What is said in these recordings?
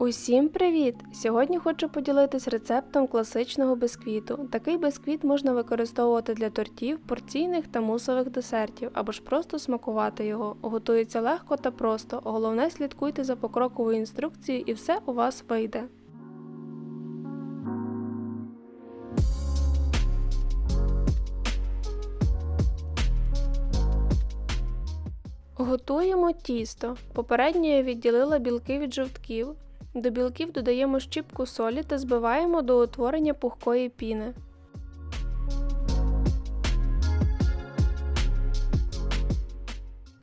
Усім привіт! Сьогодні хочу поділитись рецептом класичного бисквіту. Такий бисквіт можна використовувати для тортів, порційних та мусових десертів або ж просто смакувати його. Готується легко та просто. Головне слідкуйте за покроковою інструкцією і все у вас вийде. Готуємо тісто. Попередньо я відділила білки від жовтків. До білків додаємо щіпку солі та збиваємо до утворення пухкої піни.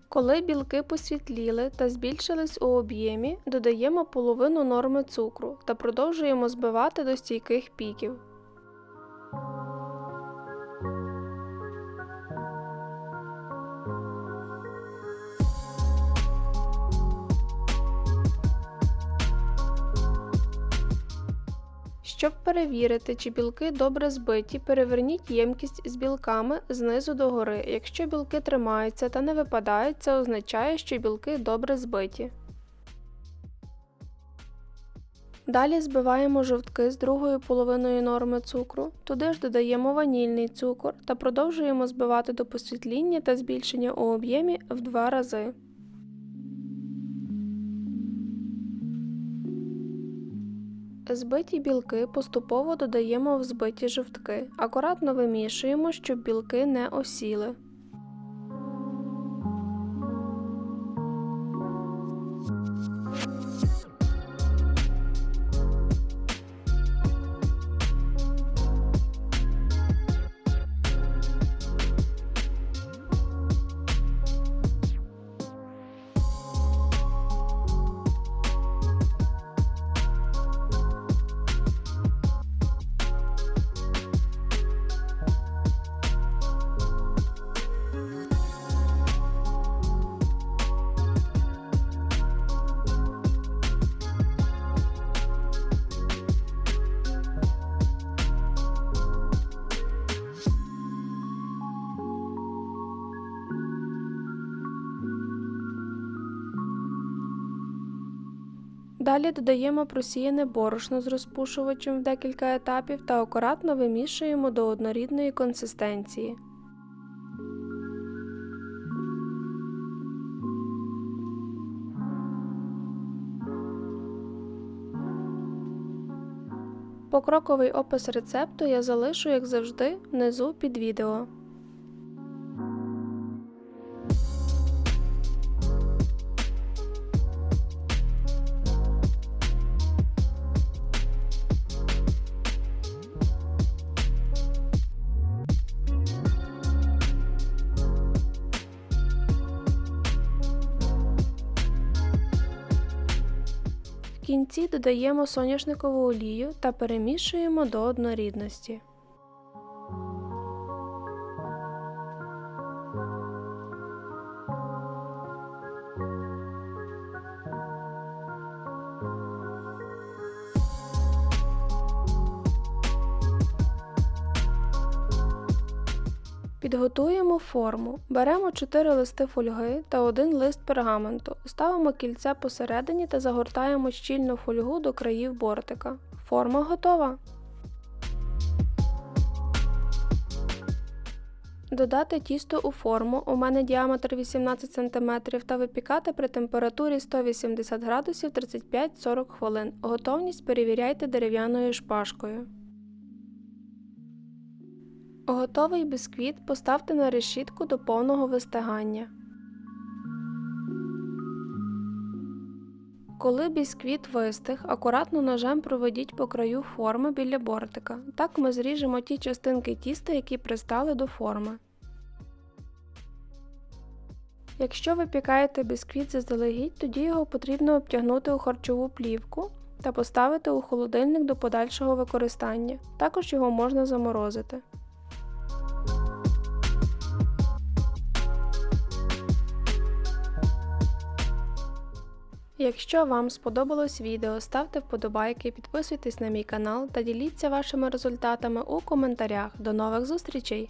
Коли білки посвітліли та збільшились у об'ємі, додаємо половину норми цукру та продовжуємо збивати до стійких піків. Щоб перевірити, чи білки добре збиті, переверніть ємкість з білками знизу до гори. Якщо білки тримаються та не випадають, це означає, що білки добре збиті. Далі збиваємо жовтки з другою половиною норми цукру, туди ж додаємо ванільний цукор та продовжуємо збивати до посвітління та збільшення у об'ємі в два рази. Збиті білки поступово додаємо в збиті жовтки. Акуратно вимішуємо, щоб білки не осіли. Далі додаємо просіяне борошно з розпушувачем в декілька етапів та акуратно вимішуємо до однорідної консистенції. Покроковий опис рецепту я залишу, як завжди, внизу під відео. В кінці додаємо соняшникову олію та перемішуємо до однорідності. Підготуємо форму. Беремо 4 листи фольги та один лист пергаменту. Ставимо кільце посередині та загортаємо щільно фольгу до країв бортика. Форма готова. Додати тісто у форму, у мене діаметр 18 см та випікати при температурі 180 градусів 35-40 хвилин. Готовність перевіряйте дерев'яною шпажкою. Готовий бісквіт поставте на решітку до повного вистигання. Коли бісквіт вистиг, акуратно ножем проведіть по краю форми біля бортика. Так ми зріжемо ті частинки тіста, які пристали до форми. Якщо випікаєте бісквіт заздалегідь, тоді його потрібно обтягнути у харчову плівку та поставити у холодильник до подальшого використання. Також його можна заморозити. Якщо вам сподобалось відео, ставте вподобайки, підписуйтесь на мій канал та діліться вашими результатами у коментарях. До нових зустрічей!